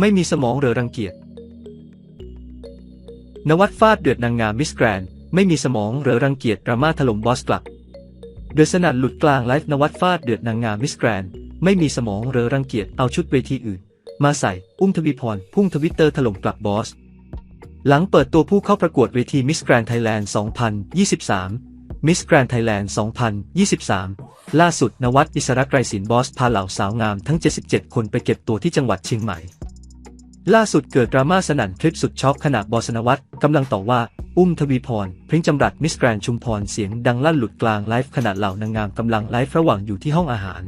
ไม่มีสมองเหรือรังเกียจ นวัดฟาดเดือดนางงามมิสแกรนไม่มีสมองเหรือรังเกียจดราม่าถล่มบอสกลับเดือดสนั่นหลุดกลางไลฟ์นวัดฟาดเดือดนางงามมิสแกรนไม่มีสมองเหรือรังเกียจเอาชุดเวทีอื่น มาใส่ อุ้มทวีพร พุ่งทวิตเตอร์ถล่มกลับบอส หลังเปิดตัวผู้เข้าประกวดเวทีมิสแกรนไทยแลนด์ 2023 มิสแกรนไทยแลนด์ 2023 ล่าสุดนวัดอิสระไกรศิลป์บอส พาเหล่าสาวงามทั้ง 77 คนไปเก็บตัวที่จังหวัดเชียงใหม่ ล่าสุดเกิดดราม่าสนั่นคลิปสุดช็อกขณะบอสนวัตรกำลังต่อว่า อุ้มทวีพร พริ้งจำรัดมิสแกรนชุมพรเสียงดังลั่นหลุดกลางไลฟ์ขณะเหล่านางงามกำลังไลฟ์ระหว่างอยู่ที่ห้องอาหาร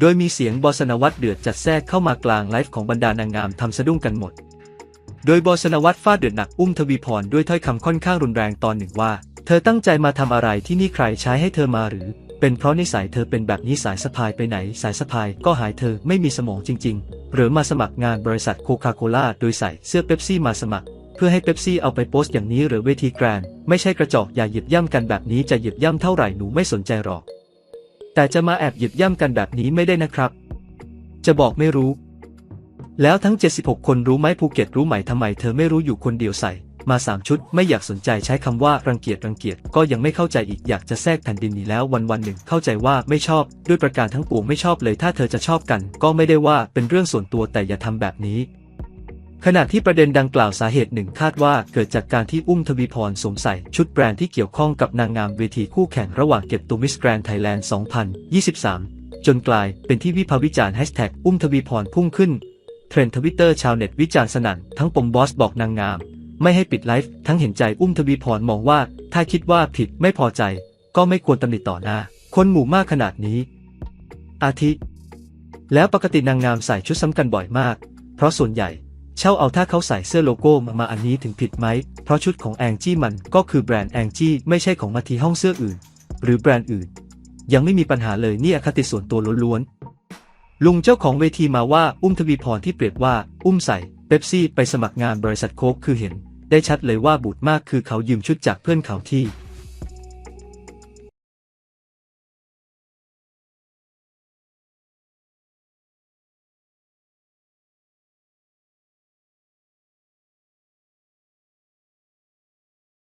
โดยมีเสียงบอสนวัตรเดือดจัดแทรกเข้ามากลางไลฟ์ของบรรดานางงามทำสะดุ้งกันหมด โดยบอสนวัตรฟาดเดือดหนักอุ้มทวีพรด้วยถ้อยคำค่อนข้างรุนแรงตอนหนึ่งว่า เธอตั้งใจมาทำอะไรที่นี่ใครใช้ให้เธอมาหรือ เป็นเพราะนิสัยเธอเป็นแบบนี้สายสะพายไปไหนสายสะพายก็หายเธอไม่มีสมองจริง ๆ หรือมาสมัครงานบริษัทโคคาโคล่าโดยใส่เสื้อเป๊ปซี่มาสมัคร เพื่อให้เป๊ปซี่เอาไปโพสต์อย่างนี้หรือเวทีแกรนไม่ใช่กระจอกอย่าหยิบย่ำกันแบบนี้จะหยิบย่ำเท่าไหร่หนูไม่สนใจหรอก แต่จะมาแอบหยิบย่ำกันแบบนี้ไม่ได้นะครับ จะบอกไม่รู้ แล้วทั้ง 76 คนรู้ไหมภูเก็ตรู้ไหมทำไมเธอไม่รู้อยู่คนเดียวใส่ มาสามชุดไม่อยากสนใจใช้คำว่ารังเกียจรังเกียจก็ยังไม่เข้าใจอีกอยากจะแทรกแผ่นดินนี้แล้ววันวันหนึ่งเข้าใจว่าไม่ชอบ ด้วยประการทั้งปวงไม่ชอบเลยถ้าเธอจะชอบกัน ก็ไม่ได้ว่าเป็นเรื่องส่วนตัวแต่อย่าทำแบบนี้ขณะที่ประเด็นดังกล่าวสาเหตุหนึ่งคาดว่าเกิดจากการที่อุ้มทวีพรสวมใส่ชุดแบรนด์ที่เกี่ยวข้องกับนางงามเวทีคู่แข่งระหว่างเก็บตัวมิสแกรนด์ไทยแลนด์ 2023 จนกลายเป็นที่วิพากษ์วิจารณ์แฮชแท็กอุ้มทวีพรพุ่งขึ้น เทรนด์ทวิตเตอร์ชาวเน็ตวิจารณ์สนั่นทั้งปมบอสบอกนางงาม ไม่ให้ปิดไลฟ์ทั้งเห็นใจอุ้มทวีพรมองว่า ถ้าคิดว่าผิดไม่พอใจ ก็ไม่ควรตำหนิต่อหน้า คนหมู่มากขนาดนี้ อาทิ แล้วปกตินางงามใส่ชุดซ้ำกันบ่อยมาก เพราะส่วนใหญ่เช่าเอาถ้าเขาใส่เสื้อโลโก้มามาอันนี้ถึงผิดไหม เพราะชุดของแองจี้มันก็คือแบรนด์แองจี้ไม่ใช่ของมาทีห้องเสื้ออื่น หรือแบรนด์อื่น ยังไม่มีปัญหาเลยนี่อคติส่วนตัวล้วนๆลุงเจ้าของเวทีมาว่าอุ้มทวีพรที่เปรียบว่า อุ้มใส่เป๊ปซี่ไปสมัครงานบริษัทโค้กคือเห็น ได้ชัดเลยว่าบูดมากคือเขายืมชุดจากเพื่อนเขาที่